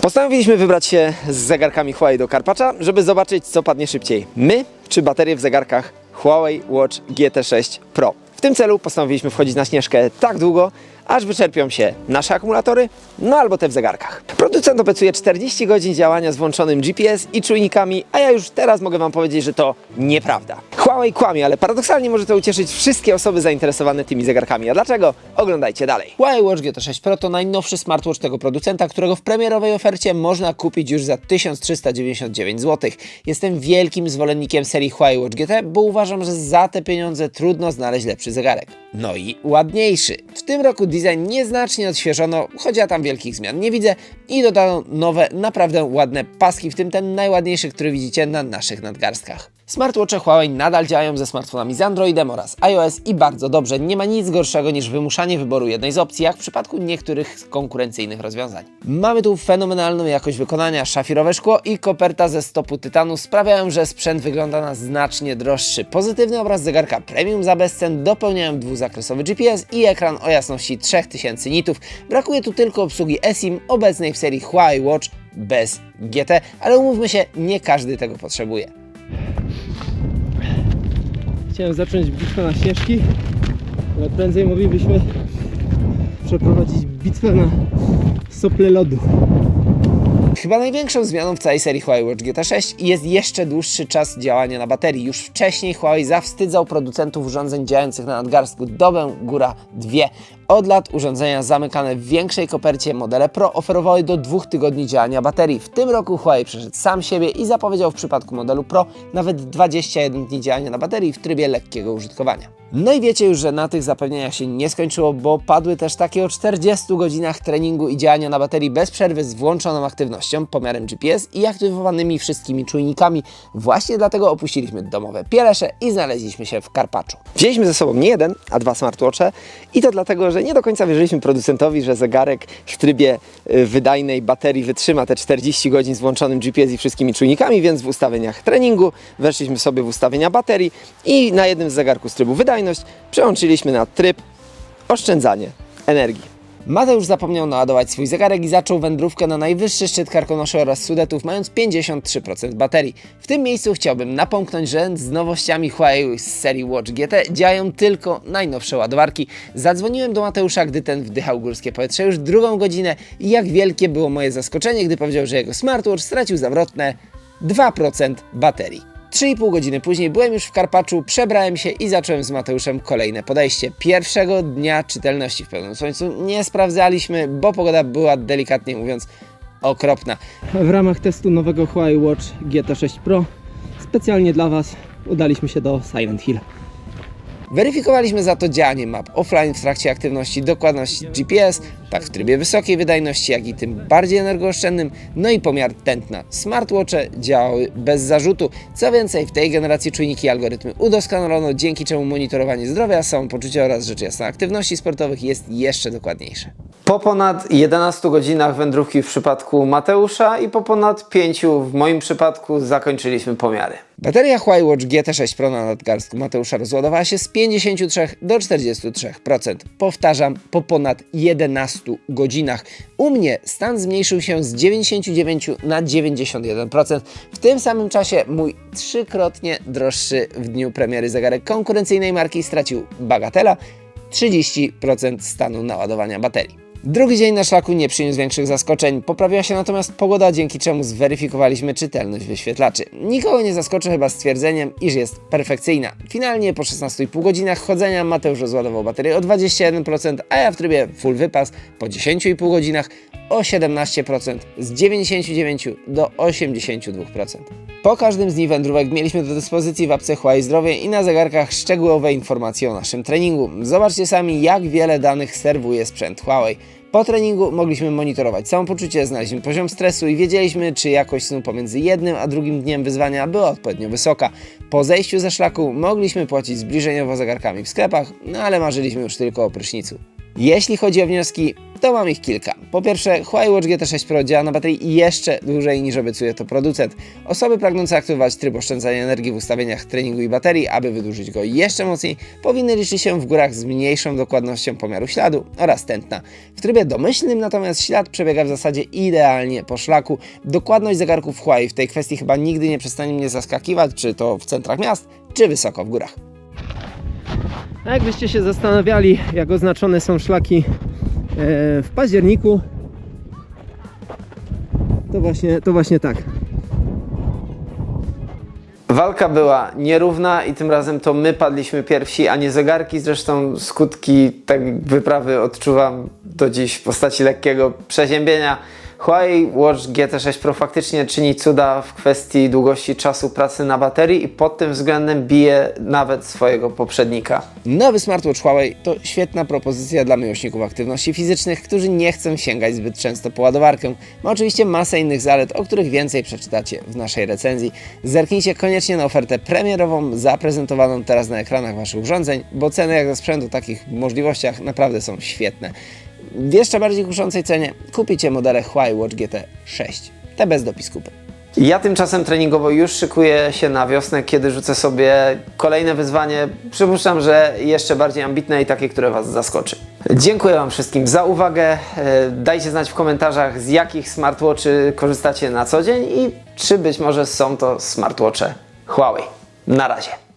Postanowiliśmy wybrać się z zegarkami Huawei do Karpacza, żeby zobaczyć, co padnie szybciej. My czy baterie w zegarkach Huawei Watch GT6 Pro. W tym celu postanowiliśmy wchodzić na śnieżkę tak długo, aż wyczerpią się nasze akumulatory, no albo te w zegarkach. Producent obiecuje 40 godzin działania z włączonym GPS i czujnikami, a ja już teraz mogę Wam powiedzieć, że to nieprawda. Huawei kłamie, ale paradoksalnie może to ucieszyć wszystkie osoby zainteresowane tymi zegarkami. A dlaczego? Oglądajcie dalej. Huawei Watch GT6 Pro to najnowszy smartwatch tego producenta, którego w premierowej ofercie można kupić już za 1399 zł. Jestem wielkim zwolennikiem serii Huawei Watch GT, bo uważam, że za te pieniądze trudno znaleźć lepszy zegarek. No i ładniejszy. W tym roku design nieznacznie odświeżono, choć ja tam wielkich zmian nie widzę i dodano nowe, naprawdę ładne paski, w tym ten najładniejszy, który widzicie na naszych nadgarstkach. Smartwatche Huawei nadal działają ze smartfonami z Androidem oraz iOS i bardzo dobrze. Nie ma nic gorszego niż wymuszanie wyboru jednej z opcji, jak w przypadku niektórych konkurencyjnych rozwiązań. Mamy tu fenomenalną jakość wykonania, szafirowe szkło i koperta ze stopu tytanu sprawiają, że sprzęt wygląda na znacznie droższy. Pozytywny obraz zegarka premium za bezcen dopełniają dwuzakresowy GPS i ekran o jasności 3000 nitów. Brakuje tu tylko obsługi eSIM obecnej w serii Huawei Watch bez GT, ale umówmy się, nie każdy tego potrzebuje. Chciałem zacząć bitwę na śnieżki, ale prędzej moglibyśmy przeprowadzić bitwę na sople lodu. Chyba największą zmianą w całej serii Huawei Watch GT6 jest jeszcze dłuższy czas działania na baterii. Już wcześniej Huawei zawstydzał producentów urządzeń działających na nadgarstku dobę, góra, dwie. Od lat urządzenia zamykane w większej kopercie modele Pro oferowały do dwóch tygodni działania baterii. W tym roku Huawei przeszedł sam siebie i zapowiedział w przypadku modelu Pro nawet 21 dni działania na baterii w trybie lekkiego użytkowania. No i wiecie już, że na tych zapewnieniach się nie skończyło, bo padły też takie o 40 godzinach treningu i działania na baterii bez przerwy z włączoną aktywnością, pomiarem GPS i aktywowanymi wszystkimi czujnikami. Właśnie dlatego opuściliśmy domowe Pielesze i znaleźliśmy się w Karpaczu. Wzięliśmy ze sobą nie jeden, a dwa smartwatche i to dlatego, że nie do końca wierzyliśmy producentowi, że zegarek w trybie y, wydajnej baterii wytrzyma te 40 godzin z włączonym GPS i wszystkimi czujnikami, więc w ustawieniach treningu weszliśmy sobie w ustawienia baterii i na jednym z zegarków z trybu wydajność przełączyliśmy na tryb oszczędzanie energii. Mateusz zapomniał naładować swój zegarek i zaczął wędrówkę na najwyższy szczyt Karkonoszy oraz Sudetów, mając 53% baterii. W tym miejscu chciałbym napomknąć, że z nowościami Huawei z serii Watch GT działają tylko najnowsze ładowarki. Zadzwoniłem do Mateusza, gdy ten wdychał górskie powietrze już drugą godzinę i jak wielkie było moje zaskoczenie, gdy powiedział, że jego smartwatch stracił zawrotne 2% baterii. 3,5 godziny później byłem już w Karpaczu, przebrałem się i zacząłem z Mateuszem kolejne podejście. Pierwszego dnia czytelności w pełnym słońcu nie sprawdzaliśmy, bo pogoda była delikatnie mówiąc okropna. W ramach testu nowego Huawei Watch GT6 Pro specjalnie dla Was udaliśmy się do Silent Hill. Weryfikowaliśmy za to działanie map offline w trakcie aktywności, dokładność GPS, tak w trybie wysokiej wydajności, jak i tym bardziej energooszczędnym, no i pomiar tętna. Smartwatche działały bez zarzutu. Co więcej, w tej generacji czujniki i algorytmy udoskonalono, dzięki czemu monitorowanie zdrowia, samopoczucia oraz rzecz jasna aktywności sportowych jest jeszcze dokładniejsze. Po ponad 11 godzinach wędrówki w przypadku Mateusza i po ponad 5 w moim przypadku zakończyliśmy pomiary. Bateria Huawei Watch GT6 Pro na nadgarstku Mateusza rozładowała się z 53 do 43%. Powtarzam, po ponad 11 godzinach. U mnie stan zmniejszył się z 99 na 91%. W tym samym czasie mój trzykrotnie droższy w dniu premiery zegarek konkurencyjnej marki stracił bagatela 30% stanu naładowania baterii. Drugi dzień na szlaku nie przyniósł większych zaskoczeń, poprawiła się natomiast pogoda, dzięki czemu zweryfikowaliśmy czytelność wyświetlaczy. Nikogo nie zaskoczę chyba stwierdzeniem, iż jest perfekcyjna. Finalnie po 16,5 godzinach chodzenia Mateusz rozładował baterię o 21%, a ja w trybie full wypas po 10,5 godzinach o 17%, z 99 do 82%. Po każdym z nich wędrówek mieliśmy do dyspozycji w apce Huawei Zdrowie i na zegarkach szczegółowe informacje o naszym treningu. Zobaczcie sami, jak wiele danych serwuje sprzęt Huawei. Po treningu mogliśmy monitorować samopoczucie, znaleźliśmy poziom stresu i wiedzieliśmy, czy jakość snu pomiędzy jednym a drugim dniem wyzwania była odpowiednio wysoka. Po zejściu ze szlaku mogliśmy płacić zbliżeniowo zegarkami w sklepach, no ale marzyliśmy już tylko o prysznicu. Jeśli chodzi o wnioski, to mam ich kilka. Po pierwsze, Huawei Watch GT6 Pro działa na baterii jeszcze dłużej niż obiecuje to producent. Osoby pragnące aktywować tryb oszczędzania energii w ustawieniach treningu i baterii, aby wydłużyć go jeszcze mocniej, powinny liczyć się w górach z mniejszą dokładnością pomiaru śladu oraz tętna. W trybie domyślnym natomiast ślad przebiega w zasadzie idealnie po szlaku. Dokładność zegarków Huawei w tej kwestii chyba nigdy nie przestanie mnie zaskakiwać, czy to w centrach miast, czy wysoko w górach. A jakbyście się zastanawiali, jak oznaczone są szlaki e, w październiku, to właśnie, to właśnie tak. Walka była nierówna i tym razem to my padliśmy pierwsi, a nie zegarki. Zresztą skutki tej wyprawy odczuwam do dziś w postaci lekkiego przeziębienia. Huawei Watch GT6 Pro faktycznie czyni cuda w kwestii długości czasu pracy na baterii i pod tym względem bije nawet swojego poprzednika. Nowy smartwatch Huawei to świetna propozycja dla miłośników aktywności fizycznych, którzy nie chcą sięgać zbyt często po ładowarkę. Ma oczywiście masę innych zalet, o których więcej przeczytacie w naszej recenzji. Zerknijcie koniecznie na ofertę premierową zaprezentowaną teraz na ekranach Waszych urządzeń, bo ceny jak za sprzętu w takich możliwościach naprawdę są świetne. W jeszcze bardziej kuszącej cenie kupicie modele Huawei Watch GT 6, te bez dopisku. Ja tymczasem treningowo już szykuję się na wiosnę, kiedy rzucę sobie kolejne wyzwanie. Przypuszczam, że jeszcze bardziej ambitne i takie, które Was zaskoczy. Dziękuję Wam wszystkim za uwagę. E, Dajcie znać w komentarzach, z jakich smartwatchy korzystacie na co dzień i czy być może są to smartwatche Huawei. Na razie.